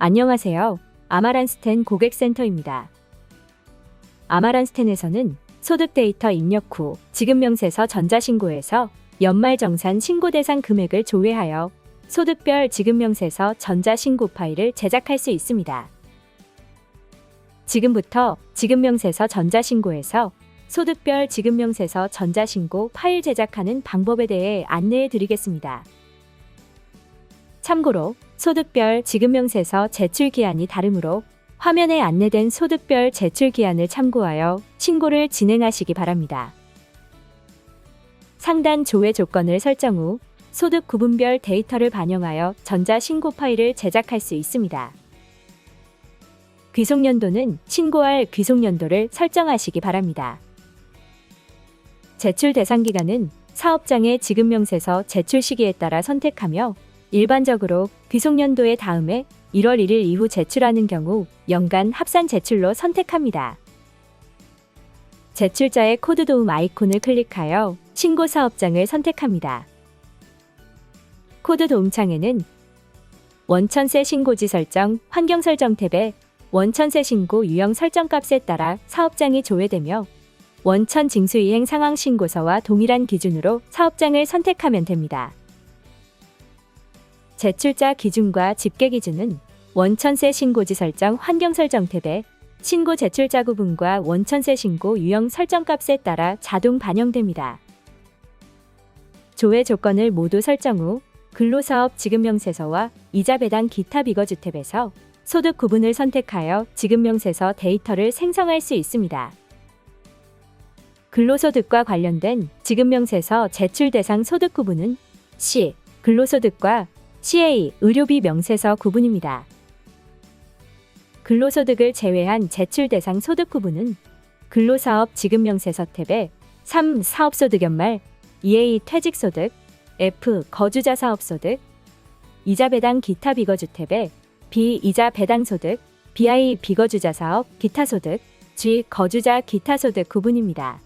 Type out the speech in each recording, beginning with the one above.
안녕하세요. 아마란스텐 고객센터입니다. 아마란스텐에서는 소득 데이터 입력 후 지급 명세서 전자신고에서 연말 정산 신고 대상 금액을 조회하여 소득별 지급 명세서 전자신고 파일을 제작할 수 있습니다. 지금부터 지급 명세서 전자신고에서 소득별 지급 명세서 전자신고 파일 제작하는 방법에 대해 안내해 드리겠습니다. 참고로 소득별 지급명세서 제출 기한이 다르므로 화면에 안내된 소득별 제출 기한을 참고하여 신고를 진행하시기 바랍니다. 상단 조회 조건을 설정 후 소득 구분별 데이터를 반영하여 전자 신고 파일을 제작할 수 있습니다. 귀속연도는 신고할 귀속연도를 설정하시기 바랍니다. 제출 대상 기간은 사업장의 지급명세서 제출 시기에 따라 선택하며 일반적으로 귀속연도의 다음에 1월 1일 이후 제출하는 경우 연간 합산 제출로 선택합니다. 제출자의 코드 도움 아이콘을 클릭하여 신고 사업장을 선택합니다. 코드 도움 창에는 원천세 신고지 설정, 환경 설정 탭에 원천세 신고 유형 설정 값에 따라 사업장이 조회되며 원천 징수 이행 상황 신고서와 동일한 기준으로 사업장을 선택하면 됩니다. 제출자 기준과 집계 기준은 원천세 신고지 설정 환경 설정 탭에 신고 제출자 구분과 원천세 신고 유형 설정 값에 따라 자동 반영됩니다. 조회 조건을 모두 설정 후 근로사업 지급명세서와 이자 배당 기타 비거주 탭에서 소득 구분을 선택하여 지급명세서 데이터를 생성할 수 있습니다. 근로소득과 관련된 지급명세서 제출 대상 소득 구분은 C. 근로소득과 CA 의료비 명세서 구분입니다. 근로소득을 제외한 제출 대상 소득 구분은 근로사업 지급명세서 탭에 3. 사업소득 연말 2A 퇴직소득 F. 거주자 사업소득 이자 배당 기타 비거주 탭에 B. 이자 배당 소득 BI 비거주자 사업 기타 소득 G. 거주자 기타 소득 구분입니다.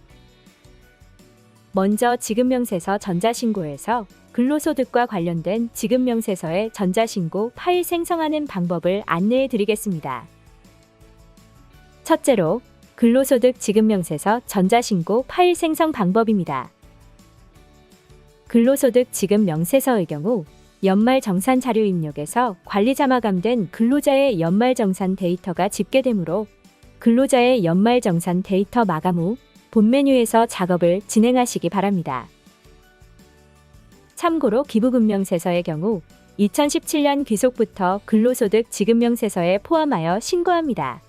먼저 지급명세서 전자신고에서 근로소득과 관련된 지급명세서의 전자신고 파일 생성하는 방법을 안내해 드리겠습니다. 첫째로 근로소득 지급명세서 전자신고 파일 생성 방법입니다. 근로소득 지급명세서의 경우 연말 정산 자료 입력에서 관리자 마 감된 근로자의 연말 정산 데이터가 집계되므로 근로자의 연말 정산 데이터 마감 후 본 메뉴에서 작업을 진행하시기 바랍니다. 참고로 기부금명세서의 경우 2017년 귀속부터 근로소득 지급명세서에 포함하여 신고합니다.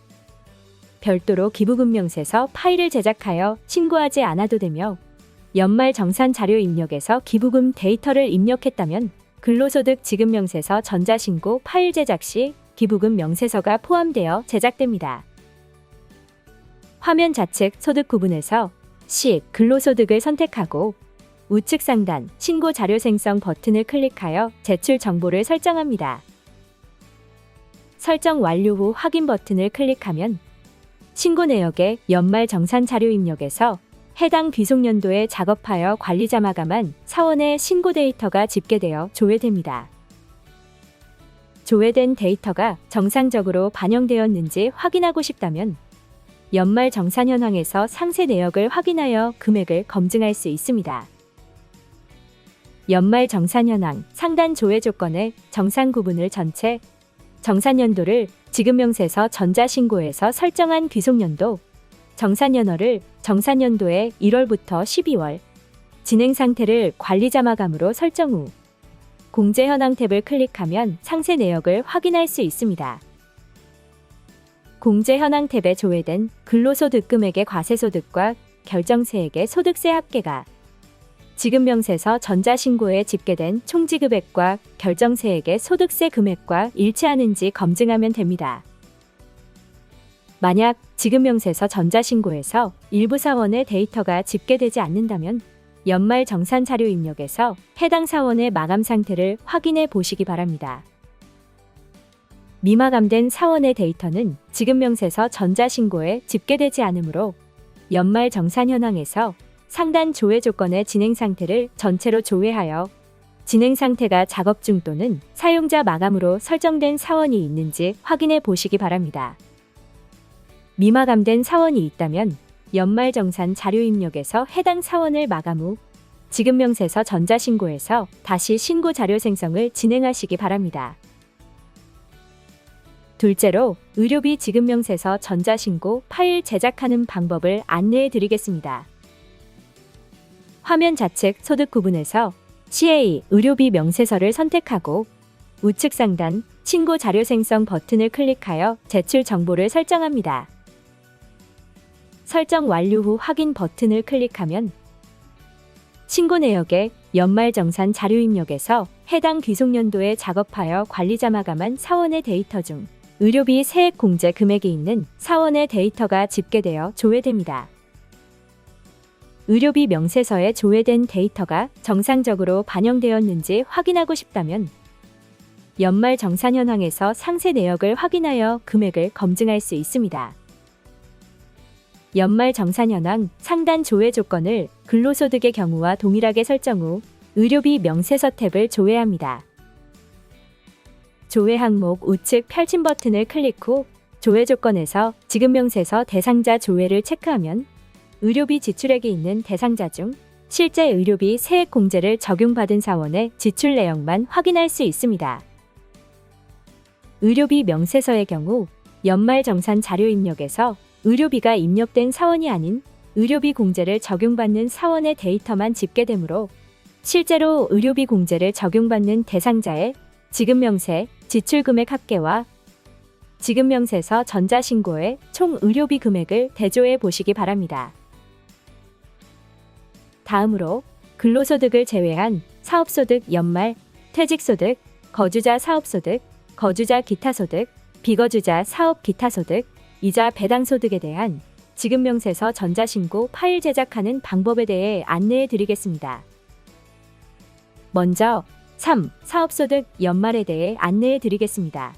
별도로 기부금명세서 파일을 제작하여 신고하지 않아도 되며 연말 정산 자료 입력에서 기부금 데이터를 입력했다면 근로소득 지급명세서 전자신고 파일 제작 시 기부금 명세서가 포함되어 제작됩니다. 화면 좌측 소득 구분에서 시 근로소득을 선택하고 우측 상단 신고 자료 생성 버튼을 클릭하여 제출 정보를 설정합니다. 설정 완료 후 확인 버튼을 클릭하면 신고 내역의 연말 정산 자료 입력에서 해당 귀속연도에 작업하여 관리자 마감한 사원의 신고 데이터가 집계되어 조회됩니다. 조회된 데이터가 정상적으로 반영되었는지 확인하고 싶다면 연말 정산 현황에서 상세 내역을 확인하여 금액을 검증할 수 있습니다. 연말 정산 현황 상단 조회 조건의 정산 구분을 전체 정산 연도를 지급명세서 전자신고에서 설정한 귀속연도 정산연어를 정산 연도의 1월부터 12월 진행 상태를 관리자 마감으로 설정 후 공제 현황 탭을 클릭하면 상세 내역을 확인할 수 있습니다. 공제 현황 탭에 조회된 근로소득 금액의 과세소득과 결정세액의 소득세 합계가 지급 명세서 전자신고에 집계된 총지급액과 결정세액의 소득세 금액과 일치하는지 검증하면 됩니다. 만약 지급 명세서 전자신고에서 일부 사원의 데이터가 집계되지 않는다면 연말 정산 자료 입력에서 해당 사원의 마감 상태를 확인해 보시기 바랍니다. 미마감된 사원의 데이터는 지급명세서 전자신고에 집계되지 않으므로 연말 정산 현황에서 상단 조회 조건의 진행 상태를 전체로 조회하여 진행 상태가 작업 중 또는 사용자 마감으로 설정된 사원이 있는지 확인해 보시기 바랍니다. 미마감된 사원이 있다면 연말 정산 자료 입력에서 해당 사원을 마감 후 지급명세서 전자신고에서 다시 신고 자료 생성을 진행하시기 바랍니다. 둘째로 의료비 지급명세서 전자신고 파일 제작하는 방법을 안내해 드리겠습니다. 화면 좌측 소득 구분에서 CA 의료비 명세서를 선택하고 우측 상단 신고 자료 생성 버튼을 클릭하여 제출 정보를 설정합니다. 설정 완료 후 확인 버튼을 클릭하면 신고 내역의 연말정산 자료 입력에서 해당 귀속연도에 작업하여 관리자 마감한 사원의 데이터 중 의료비 세액 공제 금액이 있는 사원의 데이터가 집계되어 조회됩니다. 의료비 명세서에 조회된 데이터가 정상적으로 반영되었는지 확인하고 싶다면 연말 정산 현황에서 상세 내역을 확인하여 금액을 검증할 수 있습니다. 연말 정산 현황 상단 조회 조건을 근로소득의 경우와 동일하게 설정 후 의료비 명세서 탭을 조회합니다. 조회 항목 우측 펼침 버튼을 클릭 후 조회 조건에서 지급명세서 대상자 조회를 체크하면 의료비 지출액이 있는 대상자 중 실제 의료비 세액 공제를 적용받은 사원의 지출 내역만 확인할 수 있습니다. 의료비 명세서의 경우 연말 정산 자료 입력에서 의료비가 입력된 사원이 아닌 의료비 공제를 적용받는 사원의 데이터만 집계되므로 실제로 의료비 공제를 적용받는 대상자의 지급 명세, 지출 금액 합계와 지급 명세서 전자신고의 총 의료비 금액을 대조해 보시기 바랍니다. 다음으로 근로소득을 제외한 사업소득 연말, 퇴직소득, 거주자 사업소득, 거주자 기타소득, 비거주자 사업 기타소득, 이자 배당소득에 대한 지급명세서 전자신고 파일 제작하는 방법에 대해 안내해 드리겠습니다. 먼저 3. 사업소득 연말에 대해 안내해 드리겠습니다.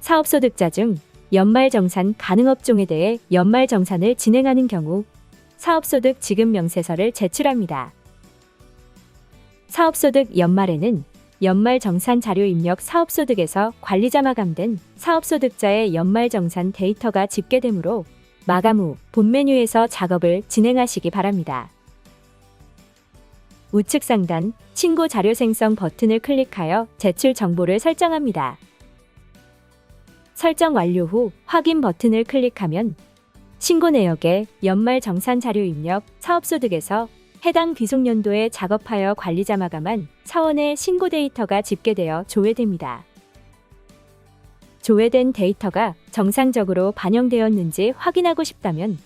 사업소득자 중 연말정산 가능업종에 대해 연말정산을 진행하는 경우 사업소득 지급명세서를 제출합니다. 사업소득 연말에는 연말정산 자료 입력 사업소득에서 관리자 마감 된 사업소득자의 연말정산 데이터가 집계되므로 마감 후 본 메뉴에서 작업을 진행하시기 바랍니다. 우측 상단 신고 자료 생성 버튼을 클릭하여 제출 정보를 설정합니다. 설정 완료 후 확인 버튼을 클릭하면 신고 내역의 연말 정산 자료 입력 사업소득에서 해당 귀속연도에 작업하여 관리자 마감한 사원의 신고 데이터가 집계되어 조회됩니다. 조회된 데이터가 정상적으로 반영되었는지 확인하고 싶다면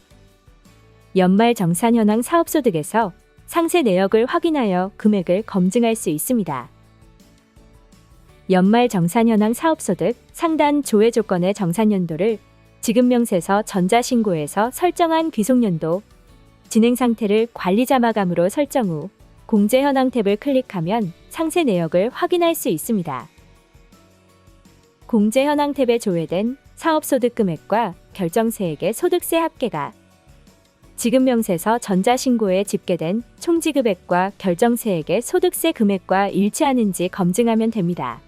연말 정산 현황 사업소득에서 상세 내역을 확인하여 금액을 검증할 수 있습니다. 연말 정산 현황 사업소득 상단 조회 조건의 정산연도를 지급명세서 전자신고에서 설정한 귀속연도 진행 상태를 관리자 마감으로 설정 후 공제 현황 탭을 클릭하면 상세 내역을 확인할 수 있습니다. 공제 현황 탭에 조회된 사업소득 금액과 결정세액의 소득세 합계가 지급명세서 전자신고에 집계된 총지급액과 결정세액의 소득세 금액과 일치하는지 검증하면 됩니다.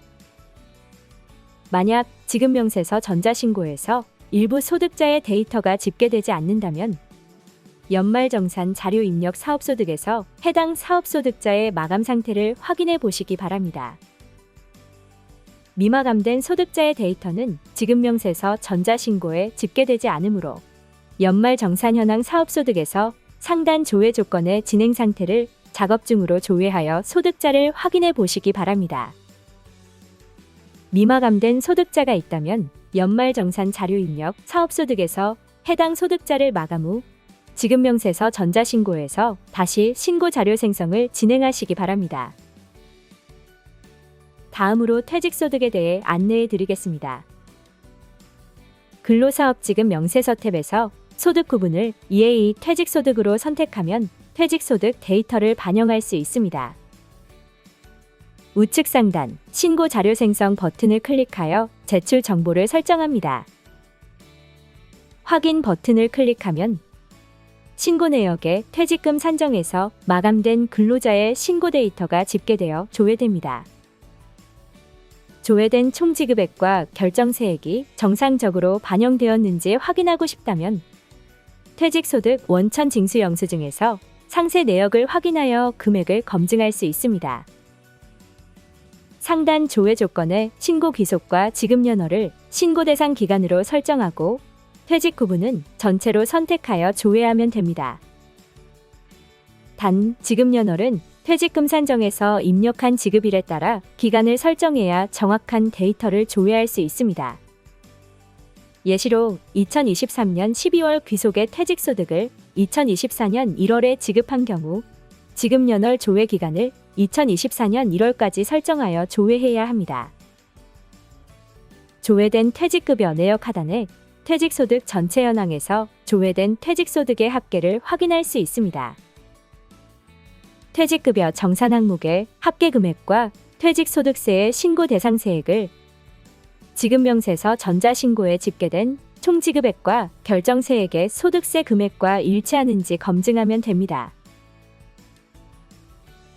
만약 지급명세서 전자신고에서 일부 소득자의 데이터가 집계되지 않는다면 연말정산 자료 입력 사업소득에서 해당 사업소득자의 마감 상태를 확인해 보시기 바랍니다. 미마감된 소득자의 데이터는 지급명세서 전자신고에 집계되지 않으므로 연말 정산 현황 사업소득에서 상단 조회 조건의 진행 상태를 작업 중으로 조회하여 소득자를 확인해 보시기 바랍니다. 미마감된 소득자가 있다면 연말 정산 자료 입력 사업소득에서 해당 소득자를 마감 후 지급명세서 전자신고에서 다시 신고 자료 생성을 진행하시기 바랍니다. 다음으로 퇴직소득에 대해 안내해 드리겠습니다. 근로사업지급 명세서 탭에서 소득 구분을 EA 퇴직소득으로 선택하면 퇴직소득 데이터를 반영할 수 있습니다. 우측 상단 신고 자료 생성 버튼을 클릭하여 제출 정보를 설정합니다. 확인 버튼을 클릭하면 신고 내역에 퇴직금 산정에서 마감된 근로자의 신고 데이터가 집계되어 조회됩니다. 조회된 총 지급액과 결정세액이 정상적으로 반영되었는지 확인하고 싶다면 퇴직소득 원천 징수 영수증에서 상세 내역을 확인하여 금액을 검증할 수 있습니다. 상단 조회 조건의 신고 귀속과 지급 연월을 신고 대상 기간으로 설정하고 퇴직 구분은 전체로 선택하여 조회하면 됩니다. 단, 지급 연월은 퇴직금 산정에서 입력한 지급일에 따라 기간을 설정해야 정확한 데이터를 조회할 수 있습니다. 예시로 2023년 12월 귀속의 퇴직소득을 2024년 1월에 지급한 경우 지급 연월 조회 기간을 2024년 1월까지 설정하여 조회해야 합니다. 조회된 퇴직급여 내역 하단에 퇴직소득 전체 현황에서 조회된 퇴직소득의 합계를 확인할 수 있습니다. 퇴직급여 정산 항목의 합계 금액과 퇴직소득세의 신고 대상 세액을 지급명세서 전자신고에 집계된 총지급액과 결정세액의 소득세 금액과 일치하는지 검증하면 됩니다.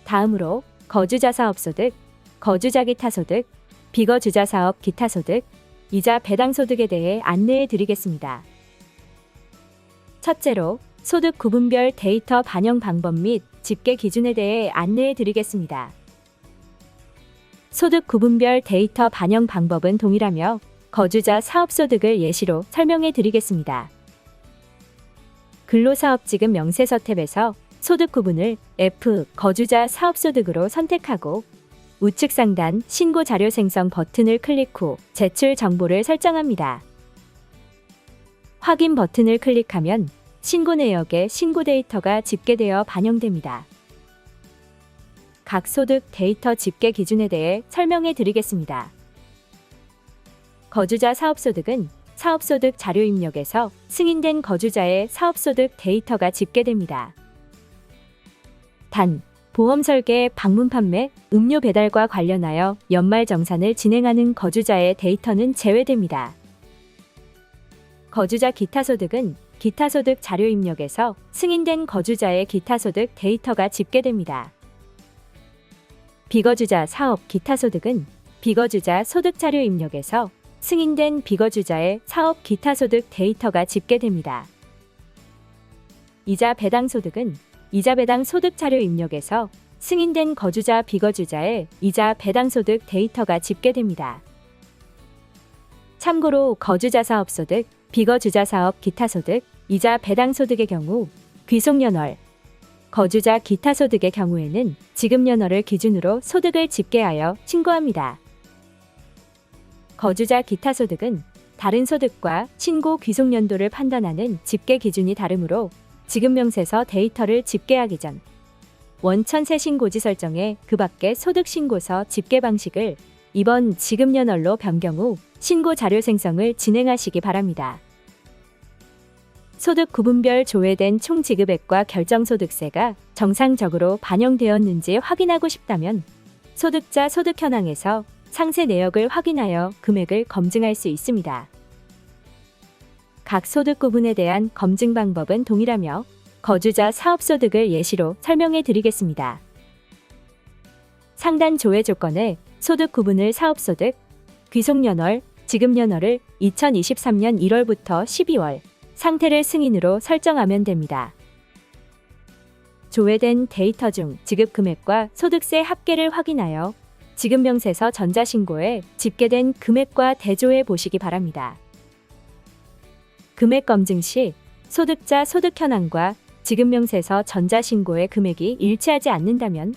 다음으로 거주자 사업소득, 거주자 기타소득, 비거주자 사업 기타소득, 이자 배당소득에 대해 안내해 드리겠습니다. 첫째로 소득 구분별 데이터 반영 방법 및 집계 기준에 대해 안내해 드리겠습니다. 소득 구분별 데이터 반영 방법은 동일하며 거주자 사업소득을 예시로 설명해 드리겠습니다. 근로사업지급 명세서 탭에서 소득 구분을 F 거주자 사업소득으로 선택하고 우측 상단 신고 자료 생성 버튼을 클릭 후 제출 정보를 설정합니다. 확인 버튼을 클릭하면 신고 내역에 신고 데이터가 집계되어 반영됩니다. 각 소득 데이터 집계 기준에 대해 설명해 드리겠습니다. 거주자 사업소득은 사업소득 자료 입력에서 승인된 거주자의 사업소득 데이터가 집계됩니다. 단, 보험 설계, 방문 판매, 음료 배달과 관련하여 연말 정산을 진행하는 거주자의 데이터는 제외됩니다. 거주자 기타소득은 기타소득 자료 입력에서 승인된 거주자의 기타소득 데이터가 집계됩니다. 비거주자 사업 기타 소득은 비거주자 소득 자료 입력에서 승인된 비거주자의 사업 기타 소득 데이터가 집계됩니다. 이자 배당 소득은 이자 배당 소득 자료 입력에서 승인된 거주자 비거주자의 이자 배당 소득 데이터가 집계됩니다. 참고로 거주자 사업 소득, 비거주자 사업 기타 소득, 이자 배당 소득의 경우 귀속 연월, 거주자 기타 소득의 경우에는 지급 연월을 기준으로 소득을 집계하여 신고합니다. 거주자 기타 소득은 다른 소득과 신고 귀속 연도를 판단하는 집계 기준이 다르므로 지급명세서 데이터를 집계하기 전 원천세 신고지 설정에 그 밖의 소득 신고서 집계 방식을 이번 지급 연월로 변경 후 신고 자료 생성을 진행하시기 바랍니다. 소득 구분별 조회된 총 지급액과 결정소득세가 정상적으로 반영되었는지 확인하고 싶다면 소득자 소득 현황에서 상세 내역을 확인하여 금액을 검증할 수 있습니다. 각 소득 구분에 대한 검증 방법은 동일하며 거주자 사업소득을 예시로 설명해 드리겠습니다. 상단 조회 조건에 소득 구분을 사업소득, 귀속연월, 지급연월을 2023년 1월부터 12월 상태를 승인으로 설정하면 됩니다. 조회된 데이터 중 지급 금액과 소득세 합계를 확인하여 지급명세서 전자신고에 집계된 금액과 대조해 보시기 바랍니다. 금액 검증 시 소득자 소득 현황과 지급명세서 전자신고의 금액이 일치하지 않는다면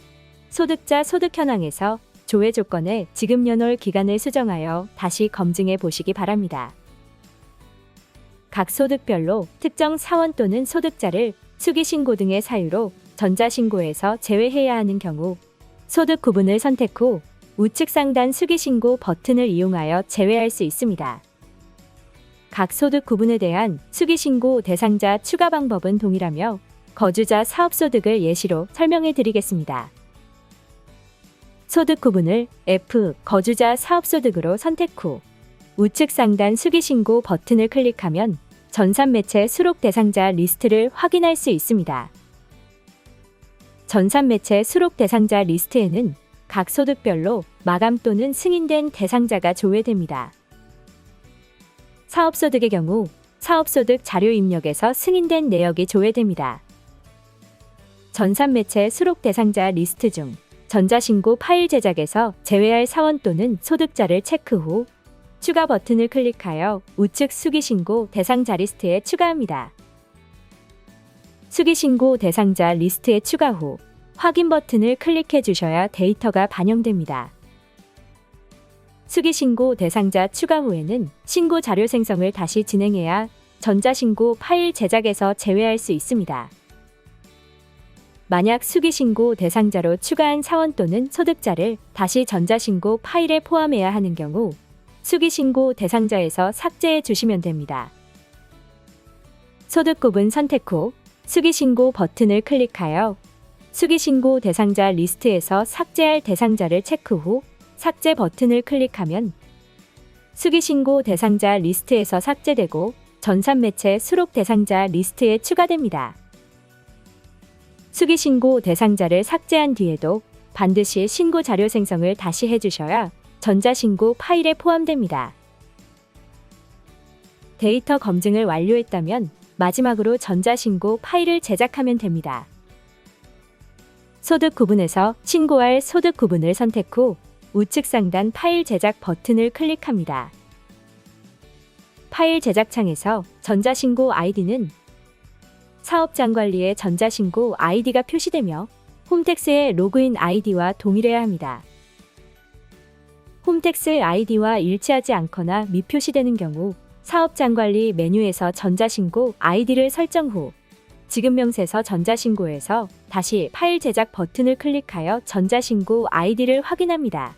소득자 소득 현황에서 조회 조건에 지급 연월 기간을 수정하여 다시 검증해 보시기 바랍니다. 각 소득별로 특정 사원 또는 소득자를 수기신고 등의 사유로 전자신고에서 제외해야 하는 경우 소득 구분을 선택 후 우측 상단 수기신고 버튼을 이용하여 제외할 수 있습니다. 각 소득 구분에 대한 수기신고 대상자 추가 방법은 동일하며 거주자 사업소득을 예시로 설명해 드리겠습니다. 소득 구분을 F 거주자 사업소득으로 선택 후 우측 상단 수기신고 버튼을 클릭하면 전산 매체 수록 대상자 리스트를 확인할 수 있습니다. 전산 매체 수록 대상자 리스트에는 각 소득별로 마감 또는 승인된 대상자가 조회됩니다. 사업소득의 경우 사업소득 자료 입력에서 승인된 내역이 조회됩니다. 전산 매체 수록 대상자 리스트 중 전자신고 파일 제작에서 제외할 사원 또는 소득자를 체크 후 추가 버튼을 클릭하여 우측 수기신고 대상자 리스트에 추가합니다. 수기신고 대상자 리스트에 추가 후 확인 버튼을 클릭해 주셔야 데이터가 반영됩니다. 수기신고 대상자 추가 후에는 신고 자료 생성을 다시 진행해야 전자신고 파일 제작에서 제외할 수 있습니다. 만약 수기신고 대상자로 추가한 사원 또는 소득자를 다시 전자신고 파일에 포함해야 하는 경우 수기신고 대상자에서 삭제해 주시면 됩니다. 소득급은 선택 후 수기신고 버튼을 클릭하여 수기신고 대상자 리스트에서 삭제할 대상자를 체크 후 삭제 버튼을 클릭하면 수기신고 대상자 리스트에서 삭제되고 전산매체 수록 대상자 리스트에 추가됩니다. 수기신고 대상자를 삭제한 뒤에도 반드시 신고 자료 생성을 다시 해주셔야 전자신고 파일에 포함됩니다. 데이터 검증을 완료했다면 마지막으로 전자신고 파일을 제작하면 됩니다. 소득 구분에서 신고할 소득 구분을 선택 후 우측 상단 파일 제작 버튼을 클릭합니다. 파일 제작 창에서 전자신고 아이디는 사업장 관리의 전자신고 아이디가 표시되며 홈택스의 로그인 아이디와 동일해야 합니다. 홈택스 아이디와 일치하지 않거나 미표시되는 경우 사업장 관리 메뉴에서 전자신고 아이디를 설정 후 지금 명세서 전자신고에서 다시 파일 제작 버튼을 클릭하여 전자신고 아이디를 확인합니다.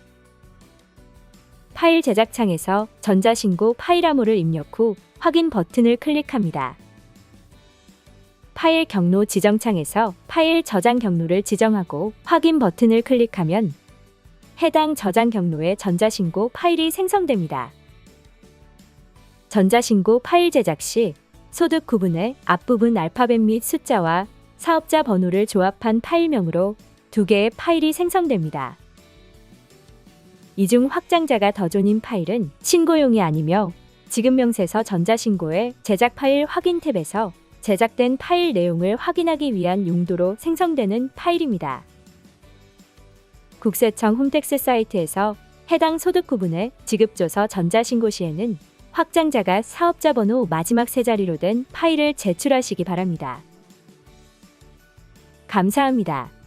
파일 제작 창에서 전자신고 파일 암호를 입력 후 확인 버튼을 클릭합니다. 파일 경로 지정 창에서 파일 저장 경로를 지정하고 확인 버튼을 클릭하면 해당 저장 경로에 전자신고 파일이 생성됩니다. 전자신고 파일 제작 시 소득 구분의 앞부분 알파벳 및 숫자와 사업자 번호를 조합한 파일명으로 두 개의 파일이 생성됩니다. 이 중 확장자가 더존인 파일은 신고용이 아니며 지금 명세서 전자신고의 제작 파일 확인 탭에서 제작된 파일 내용을 확인하기 위한 용도로 생성되는 파일입니다. 국세청 홈택스 사이트에서 해당 소득 구분의 지급조서 전자신고 시에는 확장자가 사업자 번호 마지막 세 자리로 된 파일을 제출하시기 바랍니다. 감사합니다.